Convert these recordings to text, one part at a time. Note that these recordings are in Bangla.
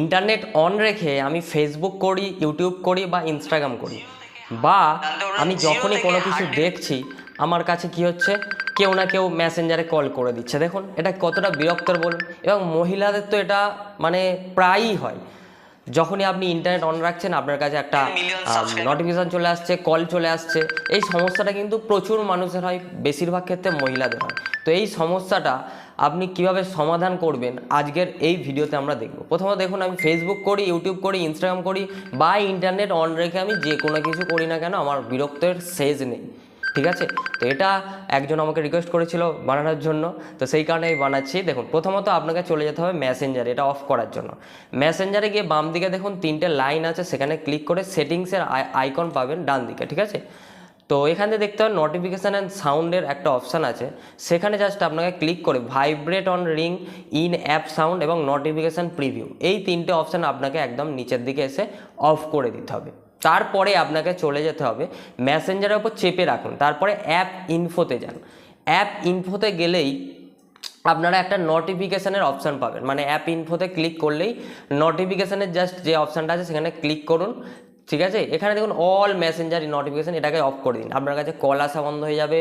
ইন্টারনেট অন রেখে আমি ফেসবুক করি ইউটিউব করি বা ইনস্টাগ্রাম করি। বা আমি যখনই কোনো কিছু দেখছি আমার কাছে কি হচ্ছে? কেউ না কেউ মেসেঞ্জারে কল করে দিচ্ছে। দেখুন এটা কতটা বিরক্তর বলুন। এবং মহিলাদের তো এটা মানে প্রায়ই হয়। যখনই আপনি ইন্টারনেট অন রাখছেন আপনার কাছে একটা নোটিফিকেশান চলে আসছে কল চলে আসছে। এই সমস্যাটা কিন্তু প্রচুর মানুষের হয় বেশিরভাগ ক্ষেত্রে মহিলাদের হয়। তো এই সমস্যাটা আপনি কীভাবে সমাধান করবেন আজকের এই ভিডিওতে আমরা দেখব। প্রথমত দেখুন, আমি ফেসবুক করি ইউটিউব করি ইনস্টাগ্রাম করি, বা ইন্টারনেট অন রেখে আমি যে কোনো কিছু করি না কেন, আমার বিরক্তের শেষ নেই। ঠিক আছে? তো এটা একজন আমাকে রিকোয়েস্ট করেছিল বানানোর জন্য। তো সেই কারণে আমি বানাচ্ছি। দেখুন, প্রথমত আপনাকে চলে যেতে হবে মেসেঞ্জার এটা অফ করার জন্য। মেসেঞ্জারে গিয়ে বাম দিকে দেখুন, তিনটে লাইন আছে, সেখানে ক্লিক করে সেটিংসের আইকন পাবেন ডান দিকে ঠিক আছে? তো এখান থেকে দেখতে হবে নোটিফিকেশান অ্যান্ড সাউন্ডের একটা অপশান আছে। সেখানে জাস্ট আপনাকে ক্লিক করে vibrate on ring in app sound এবং নোটিফিকেশান প্রিভিউ এই তিনটে অপশান আপনাকে একদম নিচের দিকে এসে অফ করে দিতে হবে। তারপরে আপনাকে চলে যেতে হবে মেসেঞ্জারের উপর চেপে রাখুন। তারপরে অ্যাপ ইনফোতে যান। অ্যাপ ইনফোতে গেলেই আপনারা একটা নোটিফিকেশানের অপশান পাবেন। মানে অ্যাপ ইনফোতে ক্লিক করলেই নোটিফিকেশানের জাস্ট যে অপশানটা আছে সেখানে ক্লিক করুন। ঠিক আছে? এখানে দেখুন অল মেসেঞ্জার নোটিফিকেশান এটাকে অফ করে দিন। আপনার কাছে কল আসা বন্ধ হয়ে যাবে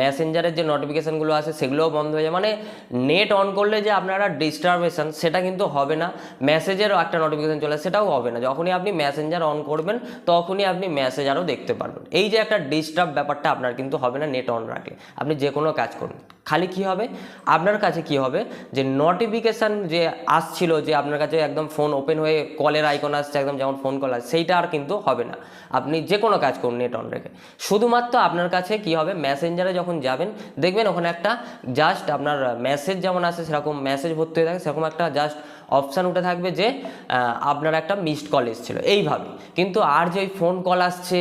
মেসেঞ্জারের যে নোটিফিকেশানগুলো আছে সেগুলোও বন্ধ হয়ে যাবে। মানে নেট অন করলে যে আপনারা ডিস্টারবেশন সেটা কিন্তু হবে না। মেসেজেরও একটা নোটিফিকেশান চলে সেটাও হবে না। যখনই আপনি মেসেঞ্জার অন করবেন, তখনই আপনি মেসেজ আরও দেখতে পারবেন। এই যে একটা ডিস্টার্ব ব্যাপারটা আপনার কিন্তু হবে না নেট অন রাখলে আপনি যে কোনো কাজ করুন। খালি কি হবে? আপনার কাছে কি হবে? যে নোটিফিকেশান যে আসছিল, যে আপনার কাছে একদম ফোন ওপেন হয়ে কলের আইকন আসছে, একদম যেমন ফোন কল আসছে, সেইটা আর কিন্তু হবে না। আপনি যে কোনো কাজ করুন, নেট অন রেখে। শুধুমাত্র আপনার কাছে কি হবে? মেসেঞ্জারে যখন যাবেন, দেখবেন ওখানে একটা জাস্ট আপনার মেসেজ যেমন আসে, সেরকম মেসেজ ভর্তি হয়ে থাকে, সেরকম একটা জাস্ট অপশান উঠে থাকবে যে আপনার একটা মিসড কল এসেছিল। এইভাবে। কিন্তু আর যে ওই ফোন কল আসছে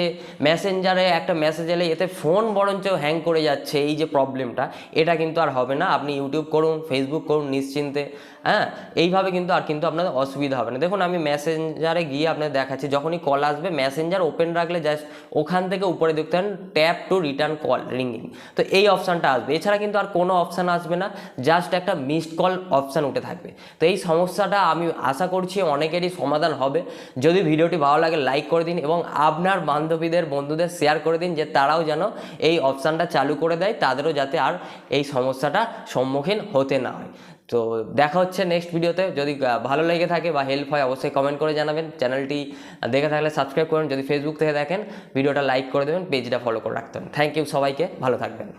মেসেঞ্জারে একটা মেসেজ এলে এতে ফোন বরঞ্চ হ্যাং করে যাচ্ছে এই যে প্রবলেমটা এটা কিন্তু আর হবে না। আপনি ইউটিউব করুন ফেসবুক করুন নিশ্চিন্তে হ্যাঁ? এইভাবে কিন্তু আর কিন্তু আপনাদের অসুবিধা হবে না। দেখুন, আমি মেসেঞ্জারে গিয়ে আপনাদের দেখাচ্ছি, যখনই কল আসবে মেসেঞ্জার ওপেন রাখলে জাস্ট ওখান থেকে উপরে দেখতে পারেন tap to return call ringing তো এই অপশানটা আসবে। এছাড়া কিন্তু আর কোনো অপশান আসবে না জাস্ট একটা মিসড কল অপশান উঠে থাকবে। তো এই সমস্যাটা আমি আশা করছি অনেকেরই সমাধান হবে। যদি ভিডিওটি ভালো লাগে লাইক করে দিন এবং আপনার বান্ধবীদের, বন্ধুদের শেয়ার করে দিন যে তারাও যেন এই অপশানটা চালু করে দেয়, তাদেরও যাতে আর এই সমস্যাটা সম্মুখীন হতে না হয়। তো দেখা হচ্ছে নেক্সট ভিডিওতে যদি ভালো লেগে থাকে বা হেল্প হয়, অবশ্যই কমেন্ট করে জানাবেন। চ্যানেলটি দেখে থাকলে সাবস্ক্রাইব করুন। যদি ফেসবুক থেকে দেখেন ভিডিওটা লাইক করে দেবেন পেজটা ফলো করে রাখতে হবে। থ্যাংক ইউ সবাইকে। ভালো থাকবেন।